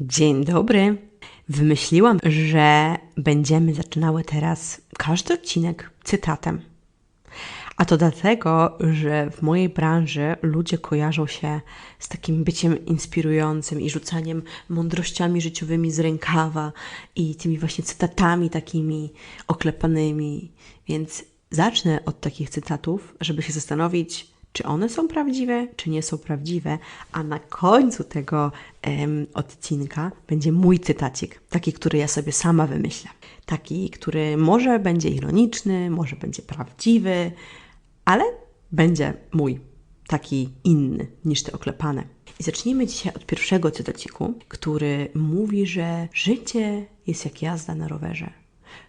Dzień dobry. Wymyśliłam, że będziemy zaczynały teraz każdy odcinek cytatem. A to dlatego, że w mojej branży ludzie kojarzą się z takim byciem inspirującym i rzucaniem mądrościami życiowymi z rękawa i tymi właśnie cytatami takimi oklepanymi. Więc zacznę od takich cytatów, żeby się zastanowić, czy one są prawdziwe, czy nie są prawdziwe, a na końcu tego em, odcinka będzie mój cytacik, taki, który ja sobie sama wymyślę. Taki, który może będzie ironiczny, może będzie prawdziwy, ale będzie mój, taki inny niż te oklepane. I zacznijmy dzisiaj od pierwszego cytaciku, który mówi, że życie jest jak jazda na rowerze.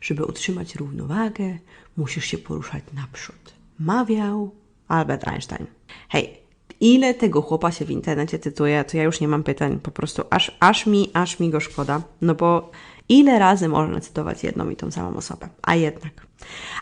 Żeby utrzymać równowagę, musisz się poruszać naprzód. Mawiał Albert Einstein. Hej, ile tego chłopa się w internecie cytuje, to ja już nie mam pytań. Po prostu aż, aż mi, aż mi go szkoda. No bo ile razy można cytować jedną i tą samą osobę? A jednak.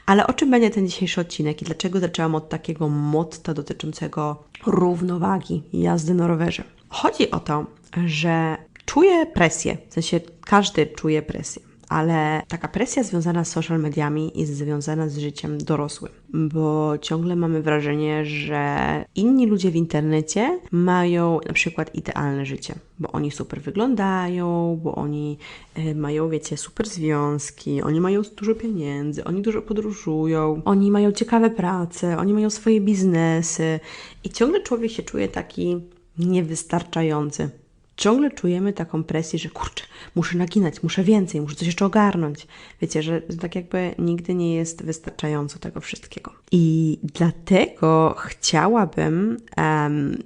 Ale o czym będzie ten dzisiejszy odcinek i dlaczego zaczęłam od takiego motta dotyczącego równowagi jazdy na rowerze? Chodzi o to, że czuję presję, w sensie każdy czuje presję ale taka presja związana z social mediami jest związana z życiem dorosłym, bo ciągle mamy wrażenie, że inni ludzie w internecie mają na przykład idealne życie, bo oni super wyglądają, bo oni y, mają, wiecie, super związki, oni mają dużo pieniędzy, oni dużo podróżują, oni mają ciekawe prace, oni mają swoje biznesy i ciągle człowiek się czuje taki niewystarczający ciągle czujemy taką presję, że kurczę, muszę naginać, muszę więcej, muszę coś jeszcze ogarnąć. Wiecie, że tak jakby nigdy nie jest wystarczająco tego wszystkiego. I dlatego chciałabym, um,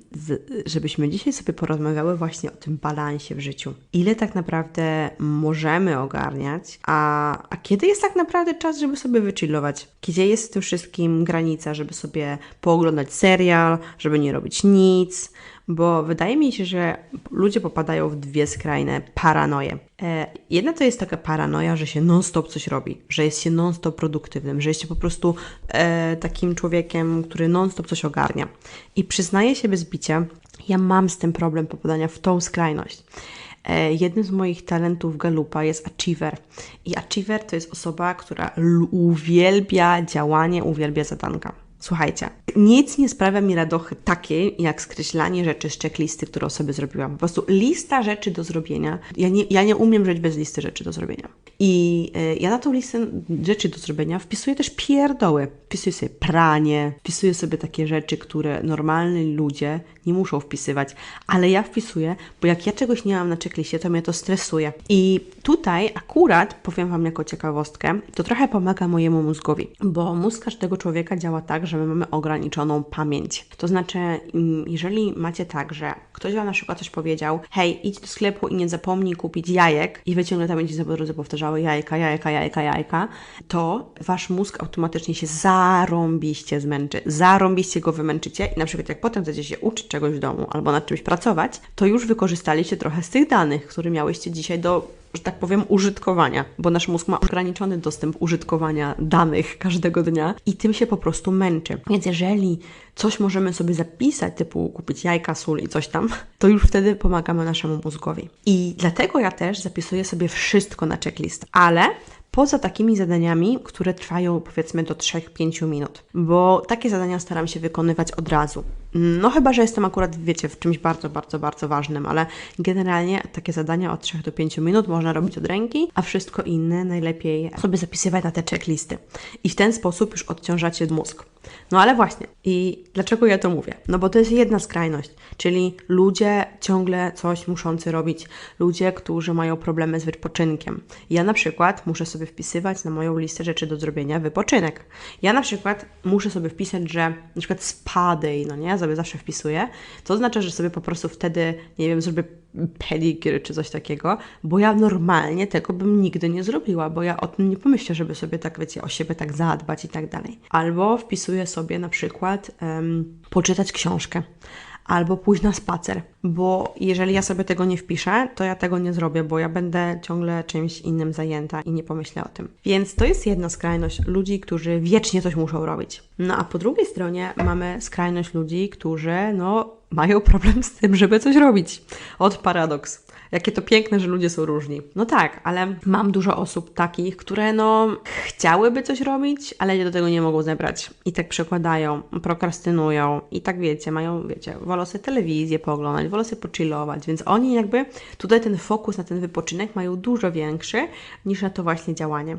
żebyśmy dzisiaj sobie porozmawiały właśnie o tym balansie w życiu. Ile tak naprawdę możemy ogarniać, a, a kiedy jest tak naprawdę czas, żeby sobie wychillować? Gdzie jest w tym wszystkim granica, żeby sobie pooglądać serial, żeby nie robić nic, bo wydaje mi się, że ludzie popadają w dwie skrajne paranoje. E, jedna to jest taka paranoja, że się non-stop coś robi, że jest się non-stop produktywnym, że jest się po prostu e, takim człowiekiem, który non-stop coś ogarnia. I przyznaję się bez bicia, ja mam z tym problem popadania w tą skrajność. E, jednym z moich talentów Galupa jest achiever. I achiever to jest osoba, która uwielbia działanie, uwielbia zadanka. Słuchajcie, nic nie sprawia mi radochy takiej, jak skreślanie rzeczy z checklisty, którą sobie zrobiłam. Po prostu lista rzeczy do zrobienia. Ja nie, ja nie umiem żyć bez listy rzeczy do zrobienia. I y, ja na tą listę rzeczy do zrobienia wpisuję też pierdoły. Wpisuję sobie pranie, wpisuję sobie takie rzeczy, które normalni ludzie nie muszą wpisywać, ale ja wpisuję, bo jak ja czegoś nie mam na checklistie, to mnie to stresuje. I tutaj akurat, powiem Wam jako ciekawostkę, to trochę pomaga mojemu mózgowi, bo mózg każdego człowieka działa tak, że my mamy ograniczoną pamięć. To znaczy, mm, jeżeli macie tak, że ktoś Wam na przykład coś powiedział, hej, idź do sklepu i nie zapomnij kupić jajek i Wy ciągle tam będziecie po drodze powtarzały jajka, jajka, jajka, jajka, to Wasz mózg automatycznie się zarąbiście zmęczy, zarąbiście go wymęczycie i na przykład jak potem chcecie się uczyć czegoś w domu albo nad czymś pracować, to już wykorzystaliście trochę z tych danych, które miałyście dzisiaj do że tak powiem, użytkowania, bo nasz mózg ma ograniczony dostęp użytkowania danych każdego dnia i tym się po prostu męczy. Więc jeżeli coś możemy sobie zapisać, typu kupić jajka, sól i coś tam, to już wtedy pomagamy naszemu mózgowi. I dlatego ja też zapisuję sobie wszystko na checklist, ale poza takimi zadaniami, które trwają powiedzmy do 3-5 minut, bo takie zadania staram się wykonywać od razu. No chyba, że jestem akurat, wiecie, w czymś bardzo, bardzo, bardzo ważnym, ale generalnie takie zadania od 3 do 5 minut można robić od ręki, a wszystko inne najlepiej sobie zapisywać na te checklisty. I w ten sposób już odciążacie mózg. No ale właśnie, i dlaczego ja to mówię? No bo to jest jedna skrajność, czyli ludzie ciągle coś muszący robić, ludzie, którzy mają problemy z wypoczynkiem. Ja na przykład muszę sobie wpisywać na moją listę rzeczy do zrobienia wypoczynek. Ja na przykład muszę sobie wpisać, że na przykład spady, no nie, sobie zawsze wpisuję, to oznacza, że sobie po prostu wtedy, nie wiem, zrobię pedikyr czy coś takiego, bo ja normalnie tego bym nigdy nie zrobiła, bo ja o tym nie pomyślę, żeby sobie tak, wiecie, o siebie tak zadbać i tak dalej. Albo wpisuję sobie na przykład um, poczytać książkę albo pójść na spacer, bo jeżeli ja sobie tego nie wpiszę, to ja tego nie zrobię, bo ja będę ciągle czymś innym zajęta i nie pomyślę o tym. Więc to jest jedna skrajność ludzi, którzy wiecznie coś muszą robić. No a po drugiej stronie mamy skrajność ludzi, którzy no mają problem z tym, żeby coś robić. Od paradoks. Jakie to piękne, że ludzie są różni. No tak, ale mam dużo osób takich, które no chciałyby coś robić, ale do tego nie mogą zebrać. I tak przekładają, prokrastynują i tak wiecie, mają, wiecie, wolą sobie telewizję pooglądać, wolą sobie pochillować, więc oni jakby tutaj ten fokus na ten wypoczynek mają dużo większy niż na to właśnie działanie.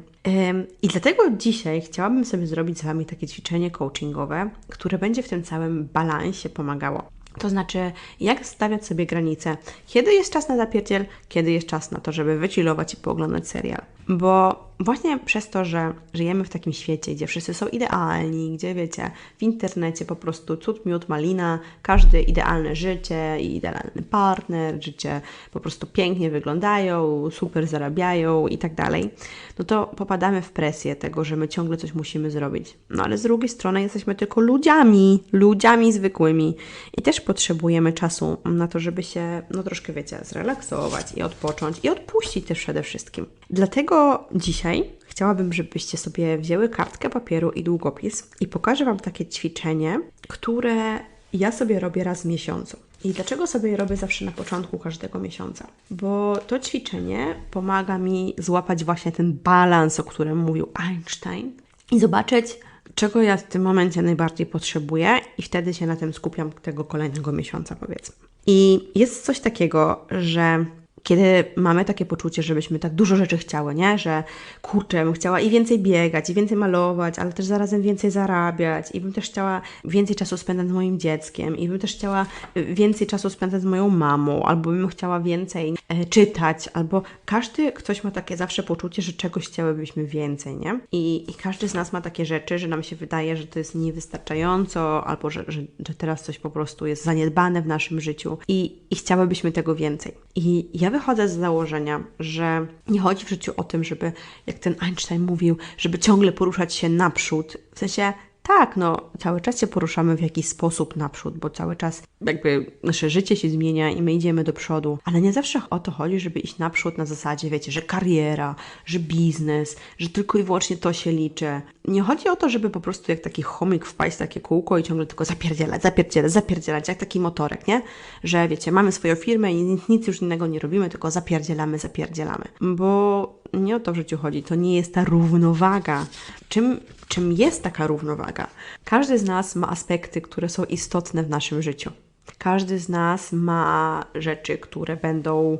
I dlatego dzisiaj chciałabym sobie zrobić z Wami takie ćwiczenie coachingowe, które będzie w tym całym balansie pomagało. To znaczy, jak stawiać sobie granice, kiedy jest czas na zapierdziel, kiedy jest czas na to, żeby wychillować i pooglądać serial. Bo właśnie przez to, że żyjemy w takim świecie, gdzie wszyscy są idealni, gdzie wiecie, w internecie po prostu cud, miód, malina, każdy idealne życie i idealny partner, życie po prostu pięknie wyglądają, super zarabiają i tak dalej, no to popadamy w presję tego, że my ciągle coś musimy zrobić. No ale z drugiej strony jesteśmy tylko ludziami, ludziami zwykłymi i też potrzebujemy czasu na to, żeby się, no troszkę wiecie, zrelaksować i odpocząć i odpuścić też przede wszystkim. Dlatego dzisiaj chciałabym, żebyście sobie wzięły kartkę papieru i długopis i pokażę Wam takie ćwiczenie, które ja sobie robię raz w miesiącu. I dlaczego sobie je robię zawsze na początku każdego miesiąca? Bo to ćwiczenie pomaga mi złapać właśnie ten balans, o którym mówił Einstein i zobaczyć, czego ja w tym momencie najbardziej potrzebuję, i wtedy się na tym skupiam tego kolejnego miesiąca, powiedzmy. I jest coś takiego, że kiedy mamy takie poczucie, żebyśmy tak dużo rzeczy chciały, nie? Że kurczę, bym chciała i więcej biegać, i więcej malować, ale też zarazem więcej zarabiać, i bym też chciała więcej czasu spędzać z moim dzieckiem, i bym też chciała y, więcej czasu spędzać z moją mamą, albo bym chciała więcej czytać, albo każdy ktoś ma takie zawsze poczucie, że czegoś chciałybyśmy więcej, nie? I, I każdy z nas ma takie rzeczy, że nam się wydaje, że to jest niewystarczająco, albo że, że, że teraz coś po prostu jest zaniedbane w naszym życiu i, i chciałybyśmy tego więcej. I ja wychodzę z założenia, że nie chodzi w życiu o tym, żeby, jak ten Einstein mówił, żeby ciągle poruszać się naprzód. W sensie tak, no cały czas się poruszamy w jakiś sposób naprzód, bo cały czas jakby nasze życie się zmienia i my idziemy do przodu, ale nie zawsze o to chodzi, żeby iść naprzód na zasadzie, wiecie, że kariera, że biznes, że tylko i wyłącznie to się liczy. Nie chodzi o to, żeby po prostu jak taki chomik wpaść w takie kółko i ciągle tylko zapierdzielać, zapierdzielać, zapierdzielać, jak taki motorek, nie? Że wiecie, mamy swoją firmę i nic, nic już innego nie robimy, tylko zapierdzielamy, zapierdzielamy. Bo nie o to w życiu chodzi, to nie jest ta równowaga. Czym, czym jest taka równowaga? Każdy z nas ma aspekty, które są istotne w naszym życiu. Każdy z nas ma rzeczy, które będą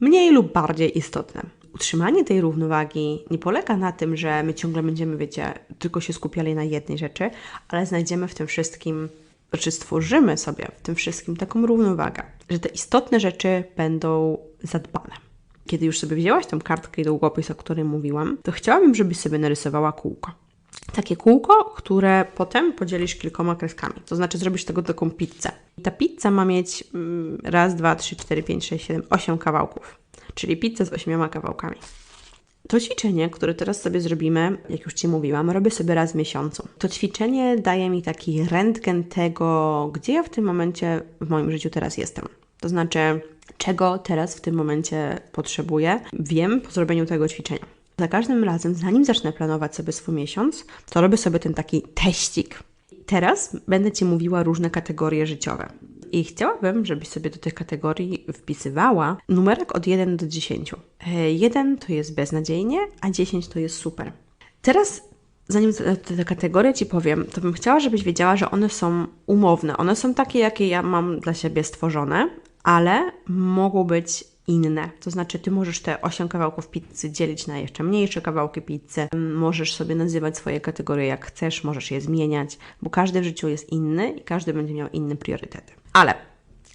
mniej lub bardziej istotne. Utrzymanie tej równowagi nie polega na tym, że my ciągle będziemy, wiecie, tylko się skupiali na jednej rzeczy, ale znajdziemy w tym wszystkim, znaczy stworzymy sobie w tym wszystkim taką równowagę, że te istotne rzeczy będą zadbane kiedy już sobie wzięłaś tą kartkę i długopis, o którym mówiłam, to chciałabym, żebyś sobie narysowała kółko. Takie kółko, które potem podzielisz kilkoma kreskami. To znaczy zrobisz tego taką pizzę. I ta pizza ma mieć mm, raz, dwa, trzy, cztery, pięć, sześć, siedem, osiem kawałków. Czyli pizzę z ośmioma kawałkami. To ćwiczenie, które teraz sobie zrobimy, jak już Ci mówiłam, robię sobie raz w miesiącu. To ćwiczenie daje mi taki rentgen tego, gdzie ja w tym momencie w moim życiu teraz jestem. To znaczy, czego teraz w tym momencie potrzebuję, wiem po zrobieniu tego ćwiczenia. Za każdym razem, zanim zacznę planować sobie swój miesiąc, to robię sobie ten taki teścik. Teraz będę Ci mówiła różne kategorie życiowe. I chciałabym, żebyś sobie do tych kategorii wpisywała numerek od 1 do 10. 1 to jest beznadziejnie, a 10 to jest super. Teraz zanim te kategorie Ci powiem, to bym chciała, żebyś wiedziała, że one są umowne. One są takie, jakie ja mam dla siebie stworzone, ale mogą być inne. To znaczy, ty możesz te 8 kawałków pizzy dzielić na jeszcze mniejsze kawałki pizzy. Możesz sobie nazywać swoje kategorie jak chcesz, możesz je zmieniać, bo każdy w życiu jest inny i każdy będzie miał inne priorytety. Ale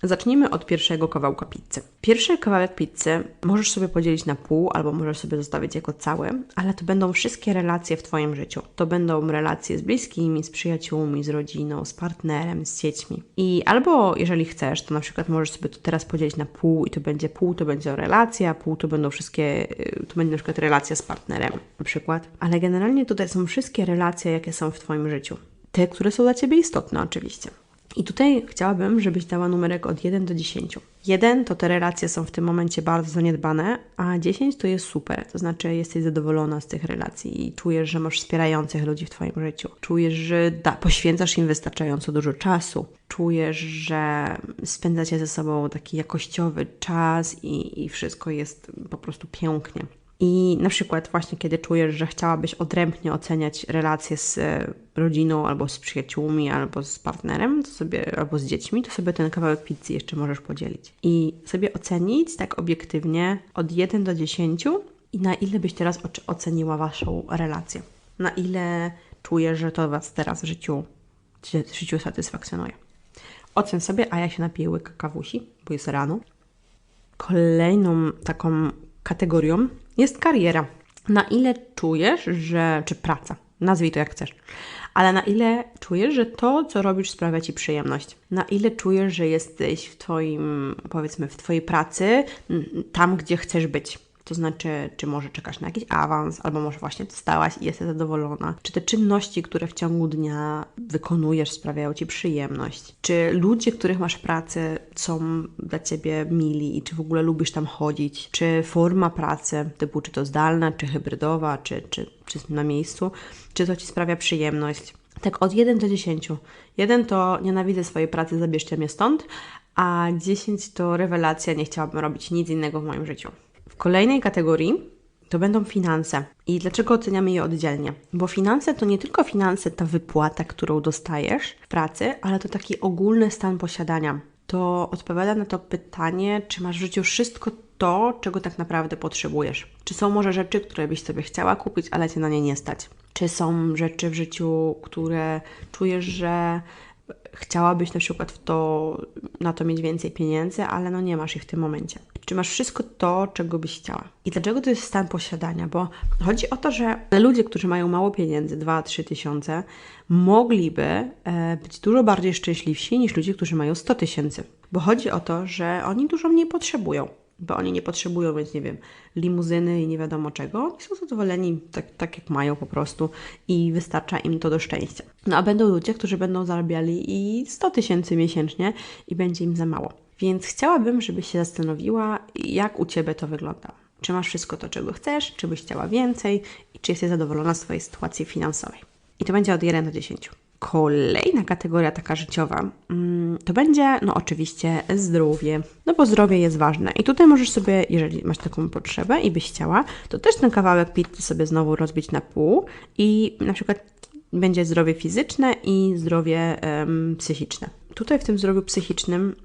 Zacznijmy od pierwszego kawałka pizzy. Pierwszy kawałek pizzy możesz sobie podzielić na pół, albo możesz sobie zostawić jako cały, ale to będą wszystkie relacje w Twoim życiu. To będą relacje z bliskimi, z przyjaciółmi, z rodziną, z partnerem, z dziećmi. I albo jeżeli chcesz, to na przykład możesz sobie to teraz podzielić na pół i to będzie pół, to będzie relacja, pół to będą wszystkie, y, to będzie na przykład relacja z partnerem, na przykład. Ale generalnie tutaj są wszystkie relacje, jakie są w Twoim życiu. Te, które są dla Ciebie istotne, oczywiście. I tutaj chciałabym, żebyś dała numerek od 1 do 10. 1 to te relacje są w tym momencie bardzo zaniedbane, a 10 to jest super. To znaczy jesteś zadowolona z tych relacji i czujesz, że masz wspierających ludzi w Twoim życiu. Czujesz, że da, poświęcasz im wystarczająco dużo czasu. Czujesz, że spędzacie ze sobą taki jakościowy czas i, i wszystko jest po prostu pięknie. I na przykład właśnie kiedy czujesz, że chciałabyś odrębnie oceniać relacje z e, rodziną, albo z przyjaciółmi, albo z partnerem, to sobie, albo z dziećmi, to sobie ten kawałek pizzy jeszcze możesz podzielić. I sobie ocenić tak obiektywnie od 1 do 10 i na ile byś teraz oceniła Waszą relację. Na ile czujesz, że to Was teraz w życiu, w życiu satysfakcjonuje. Ocen sobie, a ja się napiję łyka kawusi, bo jest rano. Kolejną taką kategorią jest kariera. Na ile czujesz, że, czy praca, nazwij to jak chcesz, ale na ile czujesz, że to, co robisz, sprawia ci przyjemność? Na ile czujesz, że jesteś w Twoim, powiedzmy, w Twojej pracy, tam, gdzie chcesz być? To znaczy, czy może czekasz na jakiś awans, albo może właśnie dostałaś i jesteś zadowolona. Czy te czynności, które w ciągu dnia wykonujesz, sprawiają Ci przyjemność? Czy ludzie, których masz w pracy, są dla Ciebie mili i czy w ogóle lubisz tam chodzić? Czy forma pracy, typu czy to zdalna, czy hybrydowa, czy, czy, czy na miejscu, czy to Ci sprawia przyjemność? Tak od 1 do 10. 1 to nienawidzę swojej pracy, zabierzcie mnie stąd, a 10 to rewelacja, nie chciałabym robić nic innego w moim życiu kolejnej kategorii to będą finanse. I dlaczego oceniamy je oddzielnie? Bo finanse to nie tylko finanse, ta wypłata, którą dostajesz w pracy, ale to taki ogólny stan posiadania. To odpowiada na to pytanie, czy masz w życiu wszystko to, czego tak naprawdę potrzebujesz. Czy są może rzeczy, które byś sobie chciała kupić, ale cię na nie nie stać? Czy są rzeczy w życiu, które czujesz, że chciałabyś na przykład w to, na to mieć więcej pieniędzy, ale no nie masz ich w tym momencie. Czy masz wszystko to, czego byś chciała? I dlaczego to jest stan posiadania? Bo chodzi o to, że ludzie, którzy mają mało pieniędzy, 2-3 tysiące, mogliby e, być dużo bardziej szczęśliwsi niż ludzie, którzy mają 100 tysięcy. Bo chodzi o to, że oni dużo mniej potrzebują bo oni nie potrzebują, więc nie wiem, limuzyny i nie wiadomo czego. I są zadowoleni tak, tak jak mają po prostu i wystarcza im to do szczęścia. No a będą ludzie, którzy będą zarabiali i 100 tysięcy miesięcznie i będzie im za mało. Więc chciałabym, żebyś się zastanowiła, jak u Ciebie to wygląda. Czy masz wszystko to, czego chcesz, czy byś chciała więcej i czy jesteś zadowolona z Twojej sytuacji finansowej. I to będzie od 1 do 10. Kolejna kategoria taka życiowa mm, to będzie, no oczywiście, zdrowie. No bo zdrowie jest ważne. I tutaj możesz sobie, jeżeli masz taką potrzebę i byś chciała, to też ten kawałek pizzy sobie znowu rozbić na pół i na przykład będzie zdrowie fizyczne i zdrowie um, psychiczne. Tutaj w tym zdrowiu psychicznym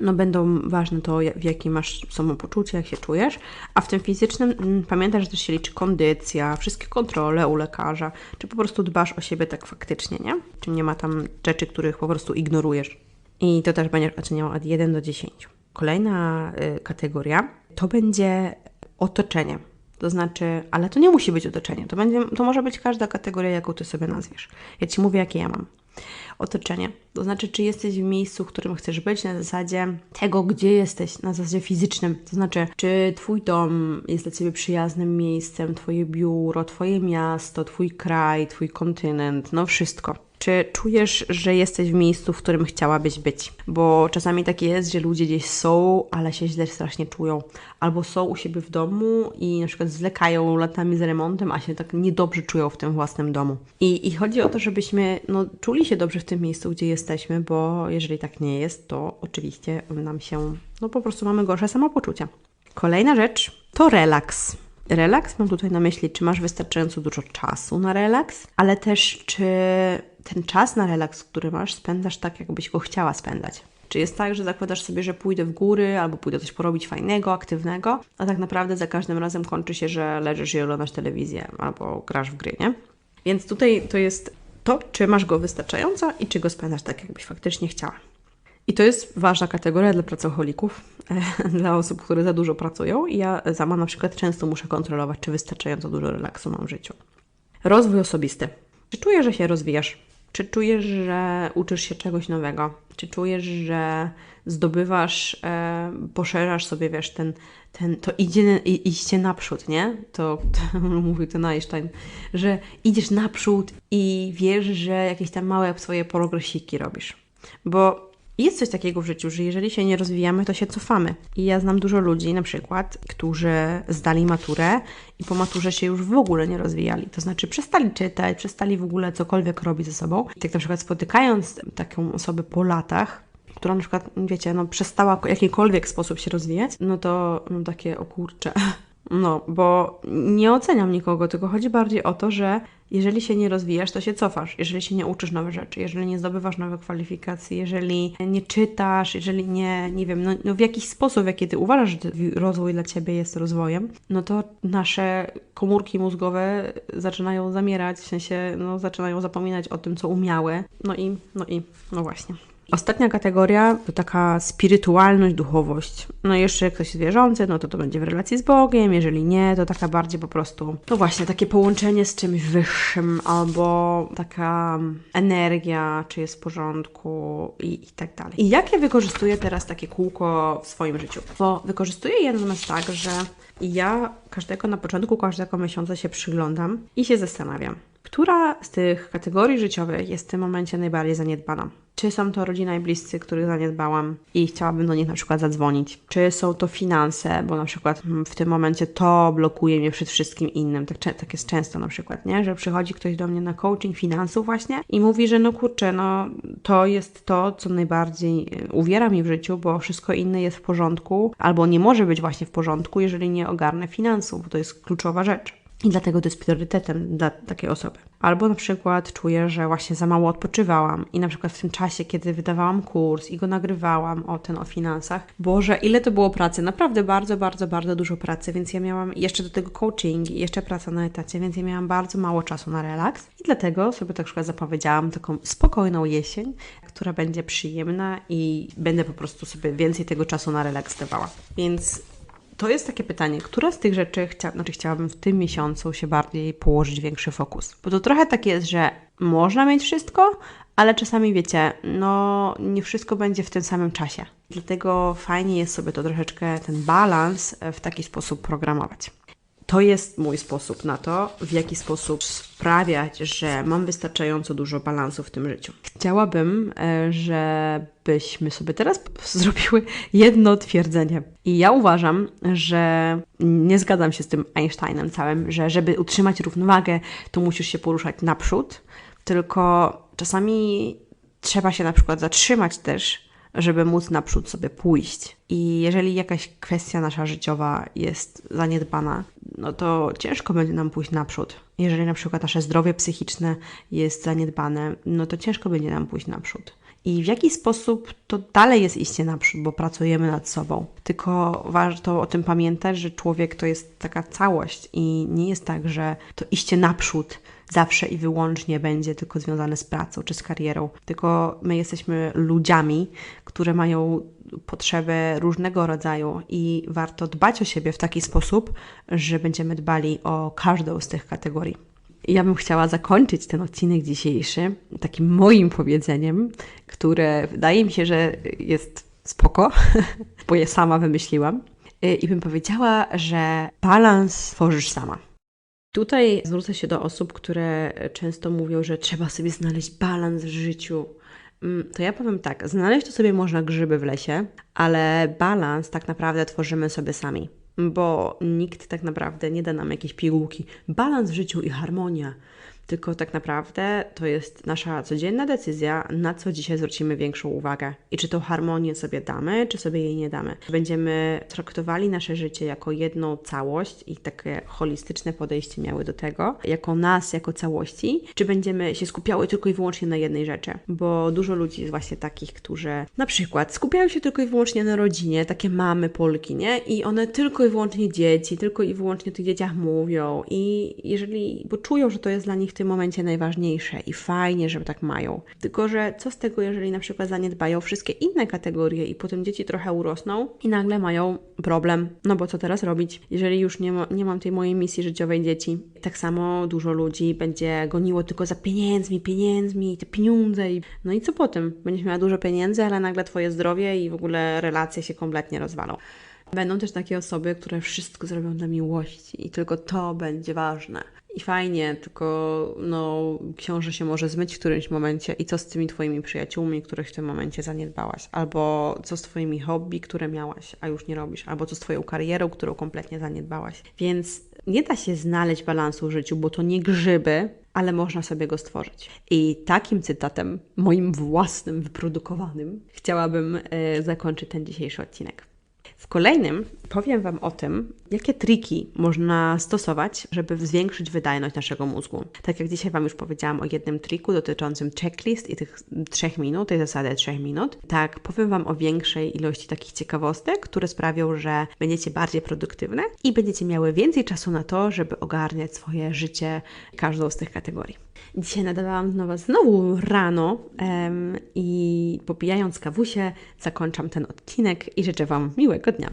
no będą ważne to, w jakim masz samopoczucie, jak się czujesz, a w tym fizycznym mm, pamiętaj, że też się liczy kondycja, wszystkie kontrole u lekarza, czy po prostu dbasz o siebie tak faktycznie, nie? Czy nie ma tam rzeczy, których po prostu ignorujesz. I to też będziesz oceniał od 1 do 10. Kolejna y, kategoria to będzie otoczenie. To znaczy, ale to nie musi być otoczenie. To, będzie, to może być każda kategoria, jaką ty sobie nazwiesz. Ja ci mówię, jakie ja mam otoczenie. To znaczy, czy jesteś w miejscu, w którym chcesz być, na zasadzie tego, gdzie jesteś, na zasadzie fizycznym. To znaczy, czy Twój dom jest dla Ciebie przyjaznym miejscem, Twoje biuro, Twoje miasto, Twój kraj, Twój kontynent, no wszystko. Czy czujesz, że jesteś w miejscu, w którym chciałabyś być? Bo czasami tak jest, że ludzie gdzieś są, ale się źle strasznie czują. Albo są u siebie w domu i na przykład zwlekają latami z remontem, a się tak niedobrze czują w tym własnym domu. I, i chodzi o to, żebyśmy no, czuli się dobrze w tym miejscu, gdzie jesteśmy, bo jeżeli tak nie jest, to oczywiście nam się, no po prostu mamy gorsze samopoczucie. Kolejna rzecz to relaks. Relaks mam tutaj na myśli, czy masz wystarczająco dużo czasu na relaks, ale też czy ten czas na relaks, który masz, spędzasz tak, jakbyś go chciała spędzać. Czy jest tak, że zakładasz sobie, że pójdę w góry albo pójdę coś porobić fajnego, aktywnego, a tak naprawdę za każdym razem kończy się, że leżysz i oglądasz telewizję albo grasz w gry, nie? Więc tutaj to jest to, czy masz go wystarczająco i czy go spędzasz tak, jakbyś faktycznie chciała. I to jest ważna kategoria dla pracocholików, dla osób, które za dużo pracują. I ja sama na przykład często muszę kontrolować, czy wystarczająco dużo relaksu mam w życiu. Rozwój osobisty. Czy czujesz, że się rozwijasz? Czy czujesz, że uczysz się czegoś nowego? Czy czujesz, że zdobywasz, e, poszerzasz sobie, wiesz, ten, ten to idzie, iście naprzód, nie? To, to mówił ten Einstein, że idziesz naprzód i wiesz, że jakieś tam małe swoje progresiki robisz. Bo jest coś takiego w życiu, że jeżeli się nie rozwijamy, to się cofamy. I ja znam dużo ludzi, na przykład, którzy zdali maturę i po maturze się już w ogóle nie rozwijali. To znaczy przestali czytać, przestali w ogóle cokolwiek robić ze sobą. I tak na przykład spotykając taką osobę po latach, która na przykład, wiecie, no przestała w jakikolwiek sposób się rozwijać, no to takie, o kurczę, no, bo nie oceniam nikogo, tylko chodzi bardziej o to, że jeżeli się nie rozwijasz, to się cofasz. Jeżeli się nie uczysz nowych rzeczy, jeżeli nie zdobywasz nowych kwalifikacji, jeżeli nie czytasz, jeżeli nie, nie wiem, no, no w jakiś sposób, w jaki ty uważasz, że rozwój dla ciebie jest rozwojem, no to nasze komórki mózgowe zaczynają zamierać, w sensie, no zaczynają zapominać o tym, co umiały. No i, no i, no właśnie. Ostatnia kategoria to taka spirytualność, duchowość. No jeszcze jak ktoś jest wierzący, no to to będzie w relacji z Bogiem, jeżeli nie, to taka bardziej po prostu, no właśnie, takie połączenie z czymś wyższym, albo taka energia, czy jest w porządku i, i tak dalej. I jak ja wykorzystuję teraz takie kółko w swoim życiu? Bo wykorzystuję je natomiast tak, że ja każdego na początku każdego miesiąca się przyglądam i się zastanawiam, która z tych kategorii życiowych jest w tym momencie najbardziej zaniedbana? Czy są to rodzina i bliscy, których zaniedbałam i chciałabym do nich na przykład zadzwonić? Czy są to finanse, bo na przykład w tym momencie to blokuje mnie przed wszystkim innym. Tak, tak jest często na przykład, nie? Że przychodzi ktoś do mnie na coaching finansów właśnie i mówi, że no kurczę, no to jest to, co najbardziej e, uwiera mi w życiu, bo wszystko inne jest w porządku albo nie może być właśnie w porządku, jeżeli nie ogarnę finansów, bo to jest kluczowa rzecz. I dlatego to jest priorytetem dla takiej osoby. Albo na przykład czuję, że właśnie za mało odpoczywałam i na przykład w tym czasie, kiedy wydawałam kurs i go nagrywałam o ten, o finansach, Boże, ile to było pracy, naprawdę bardzo, bardzo, bardzo dużo pracy, więc ja miałam jeszcze do tego coaching jeszcze praca na etacie, więc ja miałam bardzo mało czasu na relaks i dlatego sobie tak przykład zapowiedziałam taką spokojną jesień, która będzie przyjemna i będę po prostu sobie więcej tego czasu na relaks dawała. Więc to jest takie pytanie, która z tych rzeczy chcia, znaczy chciałabym w tym miesiącu się bardziej położyć większy fokus? Bo to trochę tak jest, że można mieć wszystko, ale czasami wiecie, no nie wszystko będzie w tym samym czasie. Dlatego fajnie jest sobie to troszeczkę ten balans w taki sposób programować. To jest mój sposób na to, w jaki sposób sprawiać, że mam wystarczająco dużo balansu w tym życiu. Chciałabym, e, żebyśmy sobie teraz zrobiły jedno twierdzenie. I ja uważam, że nie zgadzam się z tym Einsteinem całym, że żeby utrzymać równowagę, to musisz się poruszać naprzód, tylko czasami trzeba się na przykład zatrzymać też żeby móc naprzód sobie pójść. I jeżeli jakaś kwestia nasza życiowa jest zaniedbana, no to ciężko będzie nam pójść naprzód. Jeżeli na przykład nasze zdrowie psychiczne jest zaniedbane, no to ciężko będzie nam pójść naprzód. I w jaki sposób to dalej jest iście naprzód, bo pracujemy nad sobą. Tylko warto o tym pamiętać, że człowiek to jest taka całość i nie jest tak, że to iście naprzód zawsze i wyłącznie będzie tylko związane z pracą czy z karierą. Tylko my jesteśmy ludziami, które mają potrzeby różnego rodzaju i warto dbać o siebie w taki sposób, że będziemy dbali o każdą z tych kategorii. Ja bym chciała zakończyć ten odcinek dzisiejszy takim moim powiedzeniem, które wydaje mi się, że jest spoko, bo je sama wymyśliłam. I bym powiedziała, że balans tworzysz sama. Tutaj zwrócę się do osób, które często mówią, że trzeba sobie znaleźć balans w życiu. Mm, to ja powiem tak, znaleźć to sobie można grzyby w lesie, ale balans tak naprawdę tworzymy sobie sami, bo nikt tak naprawdę nie da nam jakiejś pigułki. Balans w życiu i harmonia tylko tak naprawdę to jest nasza codzienna decyzja, na co dzisiaj zwrócimy większą uwagę i czy tą harmonię sobie damy, czy sobie jej nie damy. Będziemy traktowali nasze życie jako jedną całość i takie holistyczne podejście miały do tego, jako nas, jako całości, czy będziemy się skupiały tylko i wyłącznie na jednej rzeczy, bo dużo ludzi jest właśnie takich, którzy na przykład skupiają się tylko i wyłącznie na rodzinie, takie mamy Polki, nie? I one tylko i wyłącznie dzieci, tylko i wyłącznie o tych dzieciach mówią i jeżeli, bo czują, że to jest dla nich tym momencie najważniejsze i fajnie, że tak mają. Tylko, że co z tego, jeżeli na przykład zaniedbają wszystkie inne kategorie i potem dzieci trochę urosną i nagle mają problem, no bo co teraz robić, jeżeli już nie, ma, nie mam tej mojej misji życiowej dzieci. Tak samo dużo ludzi będzie goniło tylko za pieniędzmi, pieniędzmi, te pieniądze i no i co potem? Będziesz miała dużo pieniędzy, ale nagle Twoje zdrowie i w ogóle relacje się kompletnie rozwalą. Będą też takie osoby, które wszystko zrobią dla miłości i tylko to będzie ważne. I fajnie, tylko no, książę się może zmyć w którymś momencie i co z tymi twoimi przyjaciółmi, których w tym momencie zaniedbałaś? Albo co z twoimi hobby, które miałaś, a już nie robisz? Albo co z twoją karierą, którą kompletnie zaniedbałaś? Więc nie da się znaleźć balansu w życiu, bo to nie grzyby, ale można sobie go stworzyć. I takim cytatem, moim własnym, wyprodukowanym, chciałabym e, zakończyć ten dzisiejszy odcinek. W kolejnym powiem Wam o tym, jakie triki można stosować, żeby zwiększyć wydajność naszego mózgu. Tak jak dzisiaj Wam już powiedziałam o jednym triku dotyczącym checklist i tych trzech minut, tej zasady trzech minut, tak powiem Wam o większej ilości takich ciekawostek, które sprawią, że będziecie bardziej produktywne i będziecie miały więcej czasu na to, żeby ogarniać swoje życie, każdą z tych kategorii. Dzisiaj nadawałam znowu, znowu rano em, i popijając kawusie zakończam ten odcinek i życzę Wam miłego dnia.